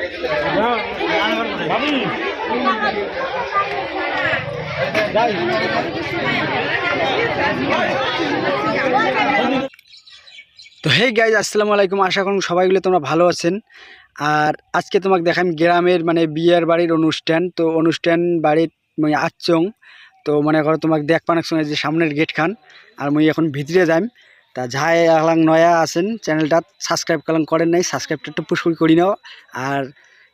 তো hey guys আসসালামু আলাইকুম। আশা করুন সবাইগুলো তোমরা ভালো আছেন। আর আজকে তোমাকে দেখাম গ্রামের মানে বিয়ের বাড়ির অনুষ্ঠান। তো অনুষ্ঠান বাড়ির মানে আচ্চং। তো মনে করো তোমাকে দেখ পানার সঙ্গে যে সামনের গেট খান আর মুই এখন ভিতরে যাইম। তা যাই আলাং নয়া আছেন চ্যানেলটা সাবস্ক্রাইব কালাং করেন নাই সাবস্ক্রাইবটা একটু পুষ্কর করি নাও। আর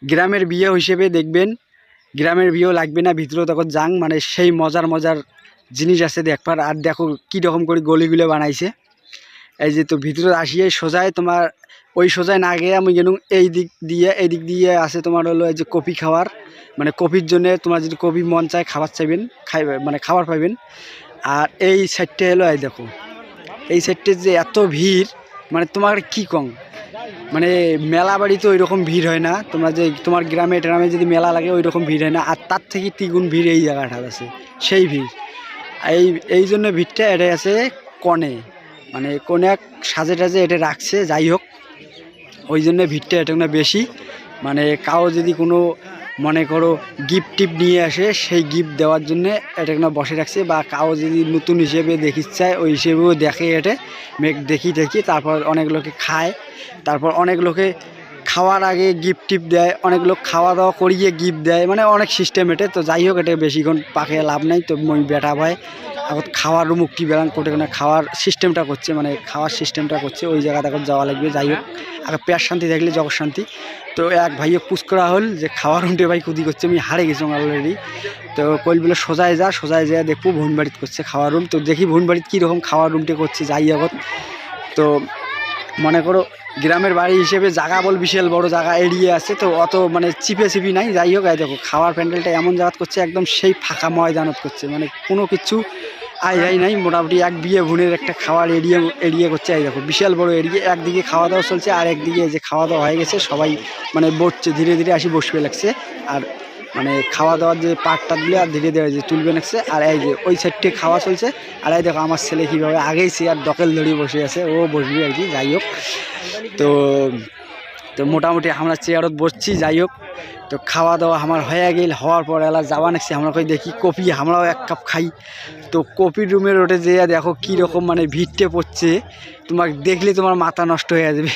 গ্রামের বিয়ে হিসেবে দেখবেন, গ্রামের বিয়েও লাগবে না, ভিতরেও তখন যাং মানে সেই মজার মজার জিনিস আছে দেখবার আর দেখো কী রকম করে গলিগুলো বানাইছে। এই যে তো ভিতরে আসিয়ে সোজায় তোমার, ওই সোজায় না গিয়ে আমি গেলুম, এই দিক দিয়ে, এই দিক দিয়ে আছে তোমার হলো এই যে কপি খাওয়ার। মানে কপির জন্য তোমার যদি কপি মন চায় খাবার চাইবেন খাই মানে খাবার পাইবেন। আর এই সাইডটা হলো এই দেখো। এই সাইডটা যে এত ভিড় মানে তোমার কি কম? মানে মেলা বাড়িতে ওই রকম ভিড় হয় না। তোমরা যে তোমার গ্রামে ট্রামে যদি মেলা লাগে ওই রকম ভিড় হয় না। আর তার থেকে তিগুণ ভিড় এই জায়গাটা আছে, সেই ভিড়। এই এই জন্য ভিড়টা এটা আছে কনে। মানে কোন এক সাজে টাজে এটা রাখছে, যাই হোক। ওই জন্য ভিড়টা এটা বেশি। মানে কাউ যদি কোনো মনে করো গিফট টিপ নিয়ে আসে, সেই গিফট দেওয়ার জন্য এটা না বসে রাখছে বা কাউ যদি নতুন হিসেবে দেখিতে চায়, ওই হিসেবেও দেখে এটা মেঘ দেখি দেখি তারপর অনেক লোকে খায়। তারপর অনেক লোকে খাওয়ার আগে গিফট টিপ দেয়, অনেক লোক খাওয়া দাওয়া করিয়ে গিফট দেয় মানে অনেক সিস্টেম এটা। তো যাই হোক, এটা বেশিক্ষণ পাকে লাভ নাই তো মই বেটা ভাই, এখন খাওয়ার মুক্তি বেলান কোটে কোনে খাওয়ার সিস্টেমটা করছে মানে খাওয়ার সিস্টেমটা করছে, ওই জায়গাতে এখন যাওয়া লাগবে, যাই হোক। আগে পেয়ার শান্তি দেখলে জগৎ শান্তি। তো এক ভাইয়ে পুষ করা হল যে খাওয়ার উঠে ভাই কুদি করছে, আমি হারে গেছি অলরেডি তো কইল বলে, সোজায় যা সোজায় যা দেখব ভুন বাড়িতে করছে খাওয়ার রুম। তো দেখি ভুন বাড়িতে কীরকম খাওয়ার রুমটা করছে, যাই এখন তো মনে করো, গ্রামের বাড়ি হিসেবে জায়গা বল বিশাল বড় জায়গা এড়িয়ে আছে। তো অত মানে চিপে চিপি নাই, যাই হোক দেখো, খাওয়ার প্যান্ডেলটা এমন জায়গাত করছে, একদম সেই ফাঁকা ময়দানত করছে। মানে কোনো কিছু আই আই, নাই, মোটামুটি এক বিয়ে বোনের একটা খাওয়ার এড়িয়ে এড়িয়ে করছে, এই দেখো, বিশাল বড় এড়িয়ে, একদিকে খাওয়া দাওয়া চলছে, আর একদিকে যে খাওয়া দাওয়া হয়ে গেছে, সবাই মানে বসছে, ধীরে ধীরে আসি বসবে লাগছে, আর মানে খাওয়া দাওয়ার যে পাটটা দিলে, আর ধীরে ধীরে যে তুলবে লাগছে, আর এই যে ওই সাইডটে খাওয়া চলছে, আর এই দেখো, আমার ছেলে কীভাবে আগেই সে আর দকেল ধরিয়ে বসে আছে, ও বসবি আর কি, যাই হোক। তো তো মোটামুটি আমরা চেয়ারত বসছি, যাই হোক। তো খাওয়া দাওয়া আমার হয়ে গেল, হওয়ার পর এলা যাওয়া নাকছি আমরা কই দেখি কপি আমরাও এক কাপ খাই। তো কপির রুমের ওটে যেয়ে দেখো কীরকম মানে ভিড়টে পড়ছে। তোমাকে দেখলে তোমার মাথা নষ্ট হয়ে যাবে।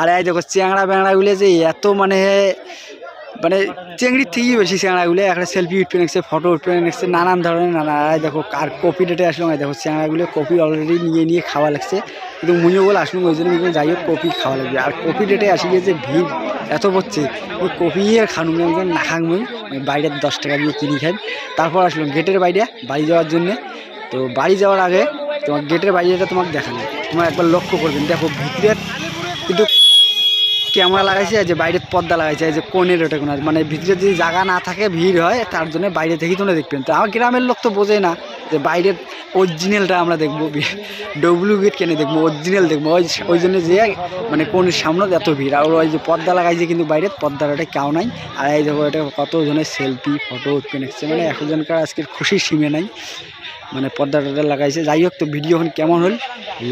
আর এই দেখো চ্যাংড়া ব্যাংড়াগুলো যে এত মানে মানে চেংড়ির থেকেই বেশি চ্যাংড়াগুলো একটা সেলফি উঠবে নিচ্ছে ফটো উঠবে নিচ্ছে নানান ধরনের, নানা দেখো, আর কপি ডেটে আসলো দেখো চ্যাংড়াগুলো কপি অলরেডি নিয়ে নিয়ে খাওয়া লাগছে। কিন্তু মুইও বলে আসলো ওই জন্য যাই হোক কপি খাওয়া লাগবে। আর কপি ডেটে আসি যে ভিড় এত পড়ছে ওই কপি আর খানুন না খাং মুই ওই বাইরে দশ টাকা দিয়ে কিনি খাই তারপর আসলাম গেটের বাইরে, বাড়ি যাওয়ার জন্যে। তো বাড়ি যাওয়ার আগে তোমার গেটের বাইরেটা তোমাকে দেখানো তোমার একবার লক্ষ্য করবেন। দেখো ভিতরের কিন্তু ক্যামেরা লাগাইছে যে বাইরের পর্দা লাগাইছে যে কোণের ওটা কোনো মানে ভিতরে যদি জায়গা না থাকে ভিড় হয় তার জন্য বাইরে থেকেই তোমরা দেখবেন। তো আমার গ্রামের লোক তো বোঝে না যে বাইরের অরিজিনালটা আমরা দেখব ডব্লিউ গেট কেনে দেখব অরিজিনাল দেখব। ওই ওই জন্য যে মানে কোণের সামনে এত ভিড়। আর ওই যে পর্দা লাগাইছে কিন্তু বাইরে পর্দার ওটা কেউ নাই। আর এই দেখো এটা কতজনের সেলফি ফটো উঠবে নিচ্ছে মানে একজনকার আজকের খুশি সীমে নাই। মানে পর্দা টর্দা লাগাইছে। যাই হোক তো ভিডিও এখন কেমন হল?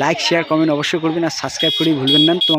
লাইক শেয়ার কমেন্ট অবশ্যই করবেন। আর সাবস্ক্রাইব করে ভুলবেন না। তো